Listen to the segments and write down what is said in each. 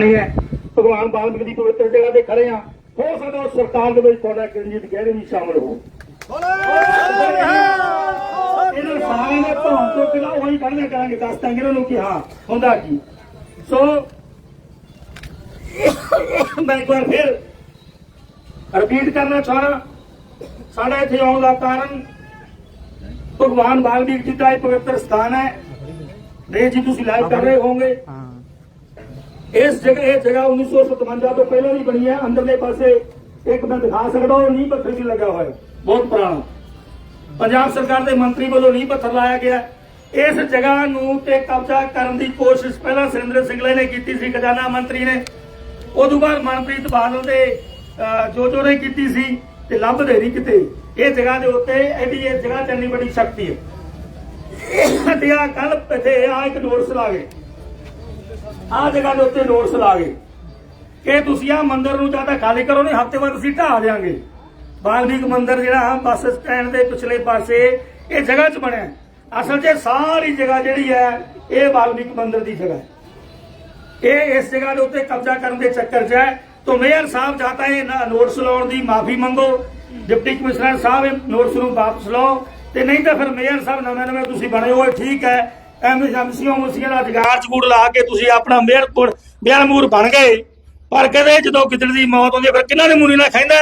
ਨਹੀਂ ਹੈ। ਭਗਵਾਨ ਬਾਲਮੀਕ ਦੀ ਪਵਿੱਤਰ ਜਗ੍ਹਾ ਤੇ ਖੜੇ ਆ। ਹੋ ਸਕਦਾ ਉਸ ਸਰਕਾਰ ਦੇ ਵਿੱਚ ਤੁਹਾਡਾ ਕਿਰਨਜੀਤ ਗਹਿਰੇ ਵੀ ਸ਼ਾਮਲ ਹੋ ਇਹਨਾਂ ਸਾਰਿਆਂ ਨੇ ਧੌਣ ਤੋਂ ਕਿਲਾ ਉਹੀ ਕੱਢਣਾ ਕਰਾਂਗੇ ਦੱਸ ਦਾਂਗੇ ਇਹਨਾਂ ਨੂੰ ਕਿ ਹਾਂ ਹੁੰਦਾ ਕੀ। ਸੋ ਮੈਂ ਇੱਕ ਵਾਰ ਫਿਰ ਰਿਪੀਟ ਕਰਨਾ ਚਾਹਣਾ। ਸਾਡਾ ਇੱਥੇ ਆਉਣ ਦਾ ਕਾਰਨ ਭਗਵਾਨ ਬਾਲਮੀਕ ਜੀ ਦਾ ਇਹ ਪਵਿੱਤਰ ਸਥਾਨ ਹੈ। ਦੇ ਜੀ ਤੁਸੀਂ ਲਾਈਵ ਕਰ ਰਹੇ ਹੋਵੋਗੇ। ਇਸ ਜਗ੍ਹਾ ਇਹ ਜਗ੍ਹਾ 1957 ਤੋਂ ਪਹਿਲਾਂ ਦੀ ਬਣੀ ਹੈ। ਅੰਦਰਲੇ ਪਾਸੇ ਇੱਕ ਮੈਂ ਦਿਖਾ ਸਕਦਾ ਉਹ ਨੀਂਹ ਪੱਥਰ ਵੀ ਲੱਗਾ ਹੋਇਆ ਬਹੁਤ ਪੁਰਾਣਾ। ਪੰਜਾਬ ਸਰਕਾਰ ਦੇ ਮੰਤਰੀ ਵੱਲੋਂ ਨੀਂਹ ਪੱਥਰ ਲਾਇਆ ਗਿਆ ਇਸ ਜਗ੍ਹਾ ਨੂੰ ਤੇ ਕਬਜ਼ਾ ਕਰਨ ਦੀ ਕੋਸ਼ਿਸ਼ ਪਹਿਲਾਂ ਸੁਰਿੰਦਰ ਸਿੰਘਲੇ ਨੇ ਕੀਤੀ ਸੀ ਖਜ਼ਾਨਾ ਮੰਤਰੀ ਨੇ। ਉਦੋਂ ਬਾਅਦ ਮਨਪ੍ਰੀਤ ਬਾਦਲ ਦੇ ਅਹ, ਜੋ ਜੋ ਨੇ ਕੀਤੀ ਸੀ ਤੇ ਲੱਭਦੇ ਨਹੀਂ ਕਿਤੇ। ਇਹ ਜਗ੍ਹਾ ਦੇ ਉੱਤੇ ਐਡੀ ਇਹ ਜਗ੍ਹਾ ਚੰਨੀ ਬੜੀ ਸ਼ਕਤੀ ਹੈ। ਤੇ ਆ ਕੱਲ ਇੱਥੇ ਆ ਇੱਕ ਨੋਟਿਸ ਲਾ ਆਹ ਜਗ੍ਹਾ ਦੇ ਉੱਤੇ ਨੋਟਿਸ ਲਾ ਗਏ ਕਿ ਤੁਸੀਂ ਆ ਮੰਦਿਰ ਨੂੰ ਜਾਂ ਤਾਂ ਖਾਲੀ ਕਰੋ ਨਹੀਂ, ਹਫ਼ਤੇ ਬਾਅਦ ਅਸੀਂ ਢਾਹ ਦਿਆਂਗੇ। ਬਾਲਮੀਕ ਮੰਦਿਰ ਜਿਹੜਾ ਬੱਸ ਸਟੈਂਡ ਦੇ ਪਿਛਲੇ ਪਾਸੇ, ਇਹ ਜਗ੍ਹਾ 'ਚ ਬਣਿਆ। ਹੈ। ਅਸਲ 'ਚ ਸਾਰੀ ਜਗ੍ਹਾ ਜਿਹੜੀ ਹੈ, ਇਹ ਬਾਲਮੀਕ ਮੰਦਿਰ ਦੀ ਜਗ੍ਹਾ ਹੈ। ਇਹ ਇਸ ਜਗ੍ਹਾ ਦੇ ਉੱਤੇ ਕਬਜ਼ਾ ਕਰਨ ਦੇ ਚੱਕਰ 'ਚ ਹੈ। ਤਾਂ ਮੇਅਰ ਸਾਹਿਬ ਚਾਹਤਾ ਹੈ ਨਾ ਨੋਟਿਸ ਲਾਉਣ ਦੀ ਮਾਫੀ ਮੰਗੋ। ਡਿਪਟੀ ਕਮਿਸ਼ਨਰ ਸਾਹਿਬ, ਇਹ ਨੋਟਿਸ ਨੂੰ ਵਾਪਸ ਲਓ। ਤੇ ਨਹੀਂ ਤਾਂ ਫਿਰ ਮੇਅਰ ਸਾਹਿਬ, ਨਵੇਂ ਨਵੇਂ ਤੁਸੀਂ ਬਣੇ ਹੋਏ, ਠੀਕ ਹੈ। ਐਵੇਂ ਐਮਸੀਓ ਮੁਸੀਆਂ ਦਾ ਜਗਾੜ ਚਗੂੜ ਲਾ ਕੇ ਤੁਸੀਂ ਆਪਣਾ ਮੇਅਰ ਕੋਲ ਮੂਰ ਬਣ ਗਏ। ਪਰ ਕਦੇ ਜਦੋਂ ਕਿਤੇ ਦੀ ਮੌਤ ਹੁੰਦੀ ਹੈ ਫਿਰ ਕਿਹਨਾਂ ਦੇ ਮੂੰਹ ਨਾਲ ਖਾਂਦਾ?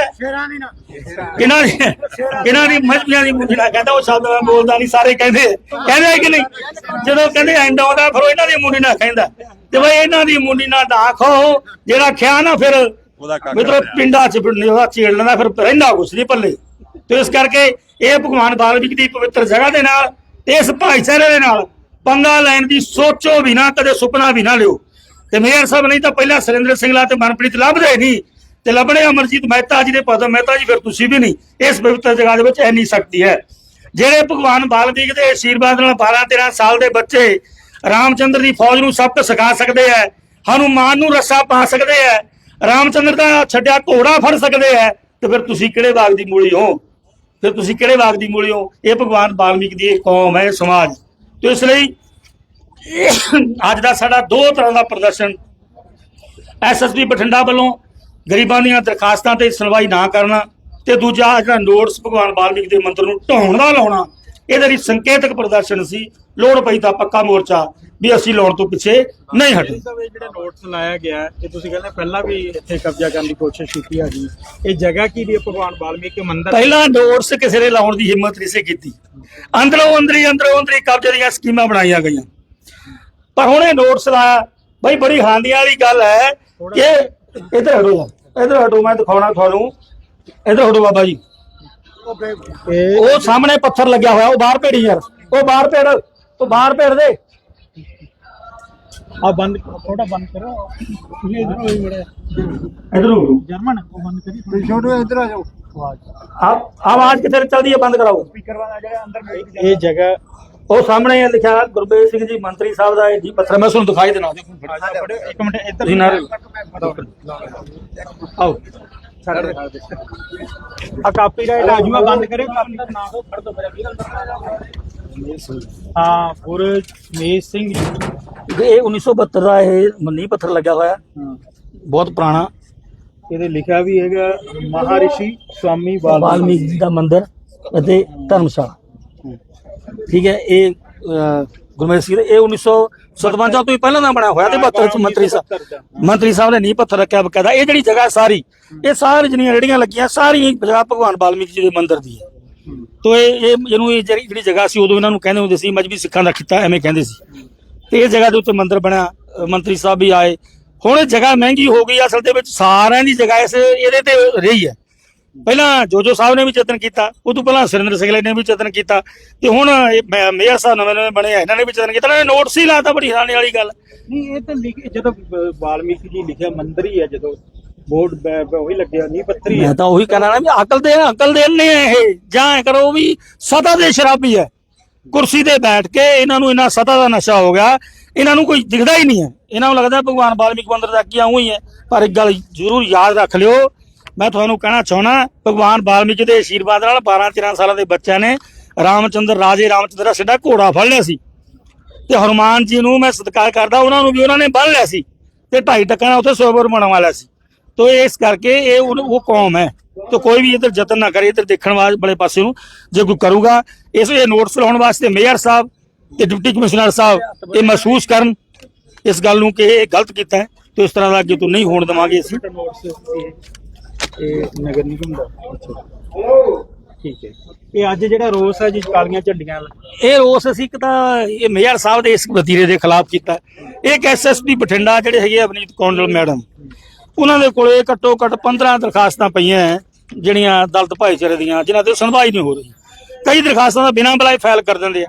ਕਿਹਨਾਂ ਦੀ ਕਿਹਨਾਂ ਦੀ ਮਜਬੀਆਂ ਦੀ ਮੂੰਹ ਨਾਲ ਕਹਿੰਦਾ ਉਹ ਸ਼ਬਦ ਮੈਂ ਬੋਲਦਾ ਨਹੀਂ ਸਾਰੇ ਕਹਿੰਦੇ ਕਹਿੰਦੇ ਕਿ ਨਹੀਂ? ਜਦੋਂ ਕਹਿੰਦੇ ਐਂਡ ਆਉਂਦਾ ਫਿਰ ਇਹਨਾਂ ਦੀ ਮੂੰਹ ਨਾਲ ਖਾਂਦਾ ਤੇ ਬਈ ਇਹਨਾਂ ਦੀ ਮੂੰਹ ਨਾਲ ਨਾ ਖਾਓ ਜਿਹੜਾ ਖਿਆ ਨਾ ਫਿਰ ਮਿੱਤਰੋ ਪਿੰਡਾਂ 'ਚ ਪਿੰਡ ਉਹਦਾ ਛੇੜ ਲੈਂਦਾ ਫਿਰ ਰਹਿੰਦਾ ਕੁਛ ਨਹੀਂ ਪੱਲੇ ਤੇ ਇਸ ਕਰਕੇ ਇਹ ਭਗਵਾਨ ਬਾਲਮੀਕ ਦੀ ਪਵਿੱਤਰ ਜਗ੍ਹਾ ਦੇ ਨਾਲ ਤੇ ਇਸ ਭਾਈਚਾਰੇ ਦੇ ਨਾਲ ਪੰਗਾ ਲੈਣ ਦੀ ਸੋਚੋ ਵੀ ਨਾ, ਕਦੇ ਸੁਪਨਾ ਵੀ ਨਾ ਲਿਓ। ਤੇ ਮੇਅਰ ਸਾਹਿਬ ਨਹੀਂ ਤਾਂ ਪਹਿਲਾਂ ਸੁਰਿੰਦਰ ਸਿੰਘਲਾ ਤੇ ਮਨਪ੍ਰੀਤ ਲੱਭਦੇ ਨਹੀਂ। ਤੇ ਲੱਭਣੇ ਅਮਰਜੀਤ ਮਹਿਤਾ ਜੀ ਦੇ ਪਦ ਮਹਿਤਾ ਜੀ, ਫਿਰ ਤੁਸੀਂ ਵੀ ਨਹੀਂ। ਇਸ ਪਵਿੱਤਰ ਜਗ੍ਹਾ ਦੇ ਵਿੱਚ ਇੰਨੀ ਸ਼ਕਤੀ ਹੈ। ਜਿਹੜੇ ਭਗਵਾਨ ਬਾਲਮੀਕ ਦੇ ਆਸ਼ੀਰਵਾਦ ਨਾਲ 12 13 ਸਾਲ ਦੇ ਬੱਚੇ ਰਾਮਚੰਦਰ ਦੀ ਫੌਜ ਨੂੰ ਸਬਕ ਸਿਖਾ ਸਕਦੇ ਆ ਹਨੂਮਾਨ ਨੂੰ ਰੱਸਾ ਪਾ ਸਕਦੇ ਆ ਰਾਮਚੰਦਰ ਦਾ ਛੱਡਿਆ ਘੋੜਾ ਫੜ ਸਕਦੇ ਆ ਤੇ ਫਿਰ ਤੁਸੀਂ ਕਿਹੜੇ ਬਾਗ ਦੀ ਮੂਲੀ ਹੋ? ਫਿਰ ਤੁਸੀਂ ਕਿਹੜੇ ਬਾਗ ਦੀ ਮੂਲੀ ਹੋ? ਇਹ ਭਗਵਾਨ ਬਾਲਮੀਕ ਦੀ ਇੱਕ ਕੌਮ ਹੈ, ਸਮਾਜ। ਤੇ ਇਸ ਲਈ ਅੱਜ ਦਾ ਸਾਡਾ ਦੋ ਤਰ੍ਹਾਂ ਦਾ ਪ੍ਰਦਰਸ਼ਨ। ਐਸਐਸਪੀ ਬਠਿੰਡਾ ਵੱਲੋਂ ਗਰੀਬਾਂ ਦੀਆਂ ਦਰਖਾਸਤਾਂ ਤੇ ਸੁਣਵਾਈ ਨਾ ਕਰਨਾ ਤੇ ਦੂਜਾ ਜਿਹੜਾ ਨੋਟਸ ਭਗਵਾਨ ਵਾਲਮੀਕ ਦੇ ਮੰਦਰ ਨੂੰ ਢਾਉਣ ਦਾ ਲਾਉਣਾ ਇਹਦੇ ਲਈ ਸੰਕੇਤਕ ਪ੍ਰਦਰਸ਼ਨ ਸੀ। ਲੋੜ ਪਈ ਤਾਂ ਪੱਕਾ ਮੋਰਚਾ ਵੀ ਅਸੀਂ ਲਾਉਣ ਤੋਂ ਪਿੱਛੇ ਨਹੀਂ ਹਟੇ। ਸਾਹਿਬ ਇਹ ਜਿਹੜਾ ਨੋਟਿਸ ਲਾਇਆ ਗਿਆ ਇਹ ਤੁਸੀਂ ਕਹਿੰਦੇ ਪਹਿਲਾਂ ਵੀ ਇੱਥੇ ਕਬਜ਼ਾ ਕਰਨ ਦੀ ਕੋਸ਼ਿਸ਼ ਕੀਤੀ ਹੈਗੀ ਇਹ ਜਗ੍ਹਾ ਕੀ ਦੀ ਭਗਵਾਨ ਵਾਲਮੀਕੀ ਮੰਦਿਰ? ਪਹਿਲਾਂ ਨੋਟਿਸ ਕਿਸੇ ਨੇ ਲਾਉਣ ਦੀ ਹਿੰਮਤ ਨਹੀਂ ਸੀ ਕੀਤੀ। ਅੰਦਰੋਂ ਅੰਦਰੀ ਅੰਦਰੋਂ ਅੰਦਰੀ ਕਬਜ਼ੇ ਦੀਆਂ ਸਕੀਮਾਂ ਬਣਾਈਆਂ ਗਈਆਂ। ਪਰ ਹੁਣ ਇਹ ਨੋਟਿਸ ਲਾਇਆ ਬਈ ਬੜੀ ਹਾਂਦੀਆਂ ਵਾਲੀ ਗੱਲ ਹੈ। ਕਿ ਇਧਰ ਹਟੋ ਇਧਰ ਹਟੋ ਮੈਂ ਦਿਖਾਉਣਾ ਤੁਹਾਨੂੰ। ਇਧਰ ਹਟੋ ਬਾਬਾ ਜੀ। ਉਹ ਸਾਹਮਣੇ ਪੱਥਰ ਲੱਗਿਆ ਹੋਇਆ ਉਹ ਬਾਹਰ ਭੇੜੀ ਯਾਰ। ਉਹ ਬਾਹਰ ਭੇੜ ਉਹ ਬਾਹਰ ਭੇੜ ਦੇ। ਆ ਬੰਦ ਥੋੜਾ ਬੰਦ ਕਰੋ। ਇਹ ਇਧਰ ਹੋਈ ਬੜਾ ਇਧਰੋਂ ਜਰਮਨ ਉਹ ਬੰਦ ਕਰੀ ਛੋਟੋ ਇਧਰ ਆ ਜਾਓ। ਆਪ ਆਵਾਜ਼ ਕਿੱਥੇ ਚੱਲਦੀ ਹੈ? ਬੰਦ ਕਰਾਓ। ਸਪੀਕਰ ਵਾਲਾ ਜਿਹੜਾ ਅੰਦਰ ਇਹ ਜਗ੍ਹਾ ਉਹ ਸਾਹਮਣੇ ਇਹ ਲਿਖਿਆ ਗੁਰਬੇਜ ਸਿੰਘ ਜੀ ਮੰਤਰੀ ਸਾਹਿਬ ਦਾ ਇਹ ਜੀ ਪੱਥਰ। ਮੈਂ ਤੁਹਾਨੂੰ ਦਿਖਾਈ ਦੇਣਾ। ਇੱਕ ਮਿੰਟ ਇੱਧਰ ਤੁਸੀਂ ਆਓ। ਆ ਕਾਪੀਰਾਈਟ ਆ ਜੂਆ ਬੰਦ ਕਰਿਓ ਕਾਪੀ ਦਾ ਨਾਮ ਹੋ ਫੜ ਦੋ ਮੇਰਾ ਵੀਰ ਹਾਂ ਗੁਰ ਮੇਜ ਸਿੰਘ ਜੀ। ਇਹ 1972 ਦਾ ਇਹ ਨੀਂਹ ਪੱਥਰ ਲੱਗਿਆ ਹੋਇਆ। ਹਾਂ। ਬਹੁਤ ਪੁਰਾਣਾ। ਇਹਦੇ ਲਿਖਿਆ ਵੀ ਹੈਗਾ ਮਹਾਰਿਸ਼ੀ ਸਵਾਮੀ ਵਾਲਮੀਕੀ ਵਾਲਮੀਕ ਜੀ ਦਾ ਮੰਦਿਰ ਅਤੇ ਧਰਮਸ਼ਾਲਾ। ਠੀਕ ਹੈ ਇਹ ਅਹ, ਗੁਰਮੇਲ ਸਿੰਘ ਇਹ 1957 ਤੋਂ ਵੀ ਪਹਿਲਾਂ ਦਾ ਬਣਿਆ ਹੋਇਆ ਤੇ 72 ਚ ਮੰਤਰੀ ਸਾਹਿਬ ਮੰਤਰੀ ਸਾਹਿਬ ਨੇ ਨੀਂਹ ਪੱਥਰ ਰੱਖਿਆ ਬਕਾਇਦਾ। ਇਹ ਜਿਹੜੀ ਜਗ੍ਹਾ ਸਾਰੀ ਇਹ ਸਾਰੀ ਜਿਹੜੀਆਂ ਰੇੜੀਆਂ ਲੱਗੀਆਂ ਸਾਰੀਆਂ ਹੀ ਜਗ੍ਹਾ ਭਗਵਾਨ ਵਾਲਮੀਕ ਜੀ ਦੇ ਮੰਦਿਰ ਦੀ ਹੈ। ਤੋ ਇਹ ਇਹ ਇਹਨੂੰ ਇਹ ਜਿਹੜੀ ਜਗ੍ਹਾ ਸੀ ਉਦੋਂ ਇਹਨਾਂ ਨੂੰ ਕਹਿੰਦੇ ਹੁੰਦੇ ਸੀ ਮਜਬੀ ਸਿੱਖਾਂ ਦਾ ਖਿੱਤਾ ਐਵੇਂ ਕਹਿੰਦੇ ਸੀ। ਤੇ ਇਹ ਜਗ੍ਹਾ ਦੇ ਉੱਤੇ ਮੰਦਿਰ ਬਣਿਆ ਮੰਤਰੀ ਸਾਹਿਬ ਵੀ ਆਏ। ਹੁਣ ਇਹ ਜਗ੍ਹਾ ਮਹਿੰਗੀ ਹੋ ਗਈ ਅਸਲ ਦੇ ਵਿੱਚ ਸਾਰਿਆਂ ਦੀ ਜਗ੍ਹਾ ਇਸ ਇਹਦੇ ਤੇ ਰਹੀ ਹੈ। ਪਹਿਲਾਂ ਜੋਜੋ ਸਾਹਿਬ ਨੇ ਵੀ ਯਤਨ ਕੀਤਾ ਉਦੋਂ ਪਹਿਲਾਂ ਸੁਰਿੰਦਰ ਸਿੰਘਲੇ ਨੇ ਵੀ ਯਤਨ ਕੀਤਾ ਤੇ ਹੁਣ ਮੇਅਰ ਸਾਹਿਬ ਨਵੇਂ ਨਵੇਂ ਬਣੇ ਆ ਇਹਨਾਂ ਨੇ ਵੀ ਯਤਨ ਕੀਤਾ ਇਹਨਾਂ ਨੇ ਨੋਟਿਸ ਹੀ ਲਾਤਾ ਬੜੀ ਹੈਰਾਨੀ ਵਾਲੀ ਗੱਲ। ਨਹੀਂ ਇਹ ਤਾਂ ਜਦੋਂ ਵਾਲਮੀਕੀ ਜੀ ਲਿਖਿਆ ਮੰਦਰ ਹੀ ਜਦੋਂ ਬੋਰਡ ਉਹੀ ਲੱਗਿਆ ਨਹੀਂ ਪੱਥਰੀ ਮੈਂ ਤਾਂ ਉਹੀ ਕਹਿਣਾ ਨਾ ਵੀ ਅਕਲ ਦੇ ਅਕਲ ਦੇ ਨੇ ਇਹ ਜਾਂ ਕਰੋ ਵੀ ਸਦਾ ਦੇ ਸ਼ਰਾਬੀ ਹੈ ਕੁਰਸੀ ਤੇ ਬੈਠ ਕੇ ਇਹਨਾਂ ਨੂੰ ਇਹਨਾਂ ਸਤਾ ਦਾ ਨਸ਼ਾ ਹੋ ਗਿਆ ਇਹਨਾਂ ਨੂੰ ਕੋਈ ਦਿਖਦਾ ਹੀ ਨਹੀਂ ਹੈ। ਇਹਨਾਂ ਨੂੰ ਲੱਗਦਾ ਭਗਵਾਨ ਵਾਲਮੀਕ ਮੰਦਰ ਦਾ ਕੀ ਆਉਂ ਹੀ ਹੈ ਪਰ ਇੱਕ ਗੱਲ ਜ਼ਰੂਰ ਯਾਦ ਰੱਖ ਲਿਓ ਮੈਂ ਤੁਹਾਨੂੰ ਕਹਿਣਾ ਚਾਹਣਾ ਭਗਵਾਨ ਵਾਲਮੀਕੀ ਦੇ ਆਸ਼ੀਰਵਾਦ ਨਾਲ 12 13 ਸਾਲਾਂ ਦੇ ਬੱਚਿਆਂ ਨੇ ਰਾਮਚੰਦਰ, ਰਾਜੇ ਰਾਮਚੰਦਰ ਦਾ ਸਿੱਧਾ ਘੋੜਾ ਫੜ ਲਿਆ ਸੀ। ਤੇ ਹਨੂਮਾਨ ਜੀ ਨੂੰ ਮੈਂ ਸਤਿਕਾਰ ਕਰਦਾ, ਉਹਨਾਂ ਨੂੰ ਵੀ ਉਹਨਾਂ ਨੇ ਬੰਨ ਲਿਆ ਸੀ ਤੇ 2.5 ਟਕਾ ਨਾਲ ਉੱਥੇ ਸਰੋਵਰ ਬਣਾਉਣ ਵਾਲਾ ਸੀ। ਤੋ ਇਸ ਕਰਕੇ ਇਹ ਉਹ ਕੌਮ ਹੈ। ਤੋ ਕੋਈ ਵੀ ਇਧਰ ਯਤਨ ਨਾ ਕਰੇ, ਇਧਰ ਦੇਖਣ ਵਾਲੇ ਬੜੇ ਪਾਸੇ ਨੂੰ ਜੇ ਕੋਈ ਕਰੂਗਾ, ਇਸ ਇਹ ਨੋਟਸ ਲਾਉਣ ਵਾਸਤੇ ਮੇਅਰ ਸਾਹਿਬ ਤੇ ਡਿਪਟੀ ਕਮਿਸ਼ਨਰ ਸਾਹਿਬ ਇਹ ਮਹਿਸੂਸ ਕਰਨ ਇਸ ਗੱਲ ਨੂੰ ਕਿ ਇਹ ਗਲਤ ਕੀਤਾ ਹੈ। ਤੇ ਇਸ ਤਰ੍ਹਾਂ ਦਾ ਅੱਗੇ ਤੋਂ ਨਹੀਂ ਹੋਣ ਦੇਵਾਂਗੇ ਅਸੀਂ। ਇਹ ਨਗਰ ਨਿਗਮ ਦਾ। ਠੀਕ ਹੈ। ਇਹ ਅੱਜ ਜਿਹੜਾ ਰੋਸ ਹੈ ਜੀ, ਕਾਲੀਆਂ ਝੰਡੀਆਂ ਇਹ ਰੋਸ ਅਸੀਂ ਇੱਕ ਤਾਂ ਇਹ ਮੇਅਰ ਸਾਹਿਬ ਦੇ ਇਸ ਵਤੀਰੇ ਦੇ ਖਿਲਾਫ ਕੀਤਾ। ਇੱਕ ਐਸਐਸਪੀ ਬਠਿੰਡਾ ਜਿਹੜੇ ਹੈਗੇ ਅਵਨੀਤ ਕੌਂਡਲ ਮੈਡਮ। ਉਹਨਾਂ ਦੇ ਕੋਲੇ ਘੱਟੋ ਘੱਟ 15 ਦਰਖਾਸਤਾਂ ਪਈਆਂ ਜਿਹੜੀਆਂ ਦਲਤ ਭਾਈਚਾਰੇ ਦੀਆਂ, ਜਿਨ੍ਹਾਂ ਤੇ ਸੁਣਵਾਈ ਨਹੀਂ ਹੋ ਰਹੀ। ਕਈ ਦਰਖਾਸਤਾਂ ਦਾ ਬਿਨਾਂ ਬੁਲਾਏ ਫਾਈਲ ਕਰ ਦਿੰਦੇ ਆ।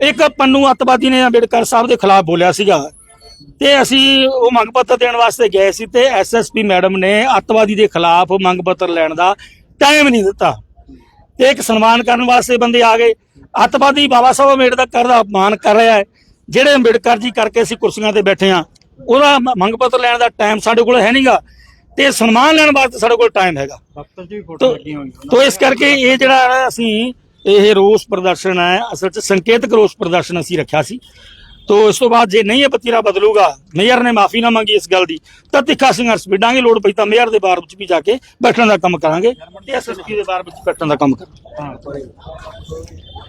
ਇੱਕ ਪੰਨੂ ਅੱਤਵਾਦੀ ਨੇ ਅੰਬੇਡਕਰ ਸਾਹਿਬ ਦੇ ਖਿਲਾਫ ਬੋਲਿਆ ਸੀਗਾ ਤੇ ਅਸੀਂ ਉਹ ਮੰਗ ਪੱਤਰ ਦੇਣ ਵਾਸਤੇ ਗਏ ਸੀ ਤੇ ਐਸਐਸਪੀ ਮੈਡਮ ਨੇ ਅੱਤਵਾਦੀ ਦੇ ਖਿਲਾਫ ਮੰਗ ਪੱਤਰ ਲੈਣ ਦਾ ਟਾਈਮ ਨਹੀਂ ਦਿੱਤਾ। ਤੇ ਇੱਕ ਸਨਮਾਨ ਕਰਨ ਵਾਸਤੇ ਬੰਦੇ ਆ ਗਏ। ਅੱਤਵਾਦੀ ਬਾਬਾ ਸਾਹਿਬ ਅੰਬੇਡਕਰ ਦਾ ਅਪਮਾਨ ਕਰ ਰਿਹਾ ਹੈ। ਜਿਹੜੇ ਅੰਬੇਡਕਰ ਜੀ ਕਰਕੇ ਅਸੀਂ ਕੁਰਸੀਆਂ ਤੇ ਬੈਠੇ ਆ ਉਹਦਾ ਮੰਗ ਪੱਤਰ ਲੈਣ ਦਾ ਟਾਈਮ ਸਾਡੇ ਕੋਲ ਹੈ ਨਹੀਂਗਾ। ਤੇ ਸਨਮਾਨ ਲੈਣ ਵਾਸਤੇ ਸਾਡੇ ਕੋਲ ਟਾਈਮ ਹੈਗਾ। ਦਫ਼ਤਰ 'ਚ ਵੀ ਫੋਟੋ ਤੋ ਲੱਗੀਆਂ ਹੋਈਆਂ। ਤੋ ਇਸ ਕਰਕੇ ਇਹ ਜਿਹੜਾ ਅਸੀਂ ਇਹ ਰੋਸ ਪ੍ਰਦਰਸ਼ਨ ਹੈ ਅਸਲ 'ਚ ਸੰਕੇਤਕ ਰੋਸ ਪ੍ਰਦਰਸ਼ਨ ਅਸੀਂ ਰੱਖਿਆ ਸੀ। ਤੋ ਇਸ ਤੋਂ ਬਾਅਦ ਜੇ ਨਹੀਂ ਇਹ ਵਤੀਰਾ ਬਦਲੂਗਾ ਮੇਅਰ ਨੇ ਮਾਫੀ ਨਾ ਮੰਗੀ ਇਸ ਗੱਲ ਦੀ ਤਾਂ ਤਿੱਖਾ ਸੰਘਰਸ਼ ਵਿੱਢਾਂਗੇ ਲੋੜ ਪਈ ਤਾਂ ਮੇਅਰ ਦੇ ਬਾਰ ਵਿੱਚ ਵੀ ਜਾ ਕੇ ਬੈਠਣ ਦਾ ਕੰਮ ਕਰਾਂਗੇ। ਤੇ ਐਸਐਸਪੀ ਦੇ ਬਾਰ ਵਿੱਚ ਬੈਠਣ ਦਾ ਕੰਮ ਕਰਾਂਗੇ। ਹਾਂ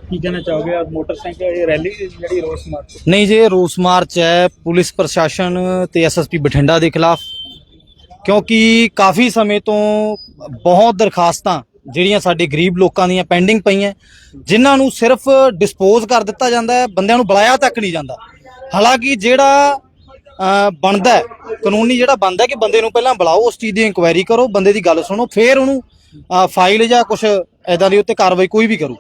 ਕੀ ਕਹਿਣਾ ਚਾਹੋਗੇ? ਆ ਮੋਟਰਸਾਈਕਲ ਇਹ ਰੈਲੀ ਜਿਹੜੀ ਰੋਸ ਮਾਰਚ ਨਹੀਂ ਜੀ ਇਹ ਰੋਸ ਮਾਰਚ ਹੈ। ਪੁਲਿਸ ਪ੍ਰਸ਼ਾਸਨ ਤੇ ਐਸਐਸਪੀ ਬਠਿੰਡਾ ਦੇ ਖਿਲਾਫ। ਕਿਉਂਕਿ ਕਾਫੀ ਸਮੇਂ ਤੋਂ ਬਹੁਤ ਦਰਖਾਸਤਾਂ ਜਿਹੜੀਆਂ ਸਾਡੇ ਗਰੀਬ ਲੋਕਾਂ ਦੀਆਂ ਪੈਂਡਿੰਗ ਪਈਆਂ ਜਿਨ੍ਹਾਂ ਨੂੰ ਸਿਰਫ ਡਿਸਪੋਜ਼ ਕਰ ਦਿੱਤਾ ਜਾਂਦਾ ਹੈ ਬੰਦਿਆਂ ਨੂੰ ਬੁਲਾਇਆ ਤੱਕ ਨਹੀਂ ਜਾਂਦਾ। ਹਾਲਾਂਕਿ ਜਿਹੜਾ ਬਣਦਾ ਹੈ, ਕਾਨੂੰਨੀ ਜਿਹੜਾ ਬਣਦਾ ਹੈ ਕਿ ਬੰਦੇ ਨੂੰ ਪਹਿਲਾਂ ਬੁਲਾਓ ਉਸ ਚੀਜ਼ ਦੀ ਇਨਕੁਆਇਰੀ ਕਰੋ ਬੰਦੇ ਦੀ ਗੱਲ ਸੁਣੋ ਫਿਰ ਉਹਨੂੰ ਫਾਈਲ ਜਾਂ ਕੁਝ ਐਦਾਂ ਦੀ ਉੱਤੇ ਕਾਰਵਾਈ ਕੋਈ ਵੀ ਕਰੂ।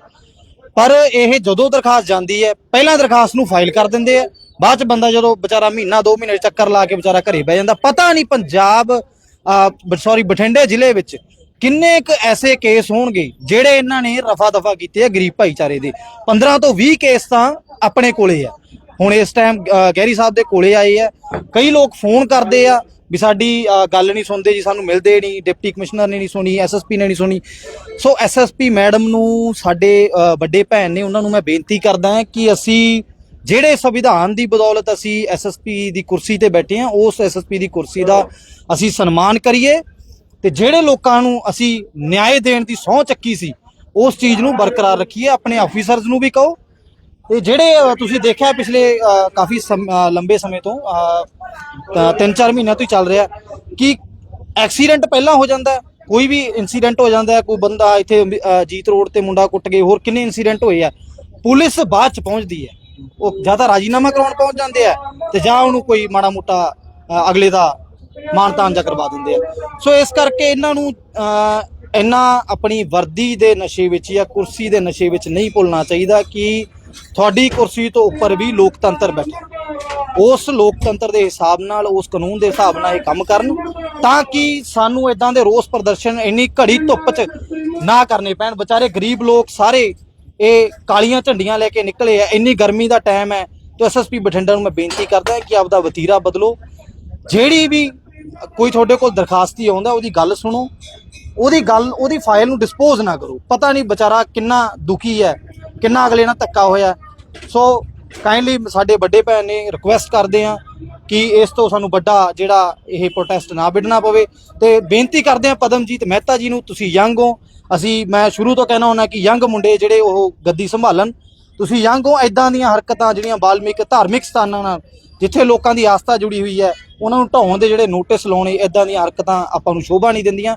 ਪਰ ਇਹ ਜਦੋਂ ਦਰਖਾਸਤ ਜਾਂਦੀ ਹੈ ਪਹਿਲਾਂ ਦਰਖਾਸਤ ਨੂੰ ਫਾਈਲ ਕਰ ਦਿੰਦੇ ਆ ਬਾਅਦ ਚ ਬੰਦਾ ਜਦੋਂ ਵਿਚਾਰਾ ਮਹੀਨਾ 2 ਮਹੀਨੇ ਚੱਕਰ ਲਾ ਕੇ ਵਿਚਾਰਾ ਘਰੇ ਬਹਿ ਜਾਂਦਾ ਪਤਾ ਨਹੀਂ ਪੰਜਾਬ ਸੌਰੀ ਬਠਿੰਡੇ ਜ਼ਿਲ੍ਹੇ ਵਿੱਚ ਕਿੰਨੇ ਕੁ ਐਸੇ ਕੇਸ ਹੋਣਗੇ ਜਿਹੜੇ ਇਹਨਾਂ ਨੇ ਰਫਾ ਦਫਾ ਕੀਤੇ ਆ ਗਰੀਬ ਭਾਈਚਾਰੇ ਦੇ? 15 ਤੋਂ 20 ਕੇਸ ਤਾਂ ਆਪਣੇ ਕੋਲੇ ਆ। ਹੁਣ ਇਸ ਟਾਈਮ ਗਹਿਰੀ ਸਾਹਿਬ ਦੇ ਕੋਲੇ ਆਏ ਆ। ਕਈ ਲੋਕ ਫੋਨ ਕਰਦੇ ਆ ਵੀ ਸਾਡੀ ਗੱਲ ਨਹੀਂ ਸੁਣਦੇ ਜੀ, ਸਾਨੂੰ ਮਿਲਦੇ ਨਹੀਂ। ਡਿਪਟੀ ਕਮਿਸ਼ਨਰ ਨੇ ਨਹੀਂ ਸੁਣੀ ਐਸਐਸਪੀ ਨੇ ਨਹੀਂ ਸੁਣੀ। ਸੋ ਐਸਐਸਪੀ ਮੈਡਮ ਨੂੰ ਸਾਡੇ ਵੱਡੇ ਭੈਣ ਨੇ ਉਹਨਾਂ ਨੂੰ ਮੈਂ ਬੇਨਤੀ ਕਰਦਾ ਹਾਂ ਕਿ ਅਸੀਂ ਜਿਹੜੇ ਸੰਵਿਧਾਨ ਦੀ ਬਦੌਲਤ ਅਸੀਂ ਐਸਐਸਪੀ ਦੀ ਕੁਰਸੀ ਤੇ ਬੈਠੇ ਹਾਂ, ਉਸ ਐਸਐਸਪੀ ਦੀ ਕੁਰਸੀ ਦਾ ਅਸੀਂ ਸਨਮਾਨ ਕਰੀਏ। ਤੇ ਜਿਹੜੇ ਲੋਕਾਂ ਨੂੰ ਅਸੀਂ ਨਿਆਂ ਦੇਣ ਦੀ ਸਹੁੰ ਚੱਕੀ ਸੀ, ਉਸ ਚੀਜ਼ ਨੂੰ ਬਰਕਰਾਰ ਰੱਖੀਏ, ਆਪਣੇ ਆਫੀਸਰਸ ਨੂੰ ਵੀ ਕਹੋ। ਤੇ ਜਿਹੜੇ ਤੁਸੀਂ ਦੇਖਿਆ ਪਿਛਲੇ ਕਾਫੀ ਸਮ- ਲੰਬੇ ਸਮੇਂ ਤੋਂ ਤਿੰਨ ਚਾਰ ਮਹੀਨਿਆਂ ਤੋਂ ਹੀ ਚੱਲ ਰਿਹਾ ਕਿ ਐਕਸੀਡੈਂਟ ਪਹਿਲਾਂ ਹੋ ਜਾਂਦਾ ਕੋਈ ਵੀ ਇਨਸੀਡੈਂਟ ਹੋ ਜਾਂਦਾ ਕੋਈ ਬੰਦਾ ਇੱਥੇ ਜੀਤ ਰੋਡ ਤੇ ਮੁੰਡਾ ਕੁੱਟ ਗਏ, ਹੋਰ ਕਿੰਨੇ ਇਨਸੀਡੈਂਟ ਹੋਏ ਆ। ਪੁਲਿਸ ਬਾਅਦ ਚ ਪਹੁੰਚਦੀ ਹੈ। ਉਹ ਜਾਂ ਤਾਂ ਰਾਜੀਨਾਮਾ ਕਰਾਉਣ ਪਹੁੰਚ ਜਾਂਦੇ ਆ ਤੇ ਜਾਂ ਉਹਨੂੰ ਕੋਈ ਮਾੜਾ ਮੋਟਾ ਅਗਲੇ ਦਾ ਮਾਨਤਾਨ ਜਾ ਕਰਵਾ ਦਿੰਦੇ ਆ। ਸੋ ਇਸ ਕਰਕੇ ਇਹਨਾਂ ਨੂੰ ਅ, ਇੰਨਾ ਆਪਣੀ ਵਰਦੀ ਦੇ ਨਸ਼ੇ ਵਿੱਚ ਜਾਂ ਕੁਰਸੀ ਦੇ ਨਸ਼ੇ ਵਿੱਚ ਨਹੀਂ ਭੁੱਲਣਾ ਚਾਹੀਦਾ ਕਿ ਤੁਹਾਡੀ ਕੁਰਸੀ ਤੋਂ ਉੱਪਰ ਵੀ ਲੋਕਤੰਤਰ ਬੈਠਾ। ਉਸ ਲੋਕਤੰਤਰ ਦੇ ਹਿਸਾਬ ਨਾਲ ਉਸ ਕਾਨੂੰਨ ਦੇ ਹਿਸਾਬ ਨਾਲ ਇਹ ਕੰਮ ਕਰਨ ਤਾਂ ਕਿ ਸਾਨੂੰ ਇਦਾਂ ਦੇ ਰੋਸ ਪ੍ਰਦਰਸ਼ਨ ਇੰਨੀ ਘੜੀ ਧੁੱਪ 'ਚ ਨਾ ਕਰਨੇ ਪੈਣ। ਵਿਚਾਰੇ ਗਰੀਬ ਲੋਕ ਸਾਰੇ ਇਹ ਕਾਲੀਆਂ ਝੰਡੀਆਂ ਲੈ ਕੇ ਨਿਕਲੇ ਆ। ਇੰਨੀ ਗਰਮੀ ਦਾ ਟਾਈਮ ਹੈ। ਤੇ ਐਸਐਸਪੀ ਬਠਿੰਡਾ ਨੂੰ ਮੈਂ ਬੇਨਤੀ ਕਰਦਾ ਕਿ ਆਪਦਾ ਵਤੀਰਾ ਬਦਲੋ। ਜਿਹੜੀ ਵੀ ਕੋਈ ਤੁਹਾਡੇ ਕੋਲ ਦਰਖਾਸਤੀ ਆਉਂਦਾ, ਉਹਦੀ ਗੱਲ ਸੁਣੋ। ਉਹਦੀ ਗੱਲ, ਉਹਦੀ ਫਾਈਲ ਨੂੰ ਡਿਸਪੋਜ਼ ਨਾ ਕਰੋ। ਪਤਾ ਨਹੀਂ ਵਿਚਾਰਾ ਕਿੰਨਾ ਦੁਖੀ ਹੈ, ਕਿੰਨਾ ਅਗਲੇ ਨਾਲ ਧੱਕਾ ਹੋਇਆ ਸੋ ਕਾਈਂਡਲੀ ਸਾਡੇ ਵੱਡੇ ਭੈਣ ਨੇ ਰਿਕੁਐਸਟ ਕਰਦੇ ਆ ਕਿ ਇਸ ਤੋਂ ਸਾਨੂੰ ਵੱਡਾ ਜਿਹੜਾ ਇਹ ਪ੍ਰੋਟੈਸਟ ਨਾ ਵਿੱਢਣਾ ਪਵੇ। ਤੇ ਬੇਨਤੀ ਕਰਦੇ ਆ ਪਦਮਜੀਤ ਮਹਿਤਾ ਜੀ ਨੂੰ, ਤੁਸੀਂ ਯੰਗ ਹੋ। ਅਸੀਂ, ਮੈਂ ਸ਼ੁਰੂ ਤੋਂ ਕਹਿਣਾ ਹੁੰਦਾ ਕਿ ਯੰਗ ਮੁੰਡੇ ਜਿਹੜੇ ਉਹ ਗੱਦੀ ਸੰਭਾਲਣ। ਤੁਸੀਂ ਯੰਗ ਹੋ ਐਦਾਂ ਦੀਆਂ ਹਰਕਤਾਂ ਜਿਹੜੀਆਂ ਬਾਲਮਿਕ ਧਾਰਮਿਕ ਸਥਾਨਾਂ ਨਾਲ ਜਿੱਥੇ ਲੋਕਾਂ ਦੀ ਆਸਥਾ ਜੁੜੀ ਹੋਈ ਹੈ, ਉਹਨਾਂ ਨੂੰ ਢਾਉਣ ਦੇ ਜਿਹੜੇ ਨੋਟਿਸ ਲਾਉਣੇ ਐਦਾਂ ਦੀਆਂ ਹਰਕਤਾਂ ਆਪਾਂ ਨੂੰ ਸ਼ੋਭਾ ਨਹੀਂ ਦਿੰਦੀਆਂ।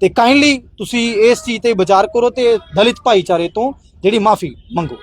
ਤੇ ਕਾਈਂਡਲੀ ਤੁਸੀਂ ਇਸ ਚੀਜ਼ ਤੇ ਵਿਚਾਰ ਕਰੋ ਤੇ ਦਲਿਤ ਭਾਈਚਾਰੇ ਤੋਂ ਜਿਹੜੀ ਮਾਫੀ ਮੰਗੋ।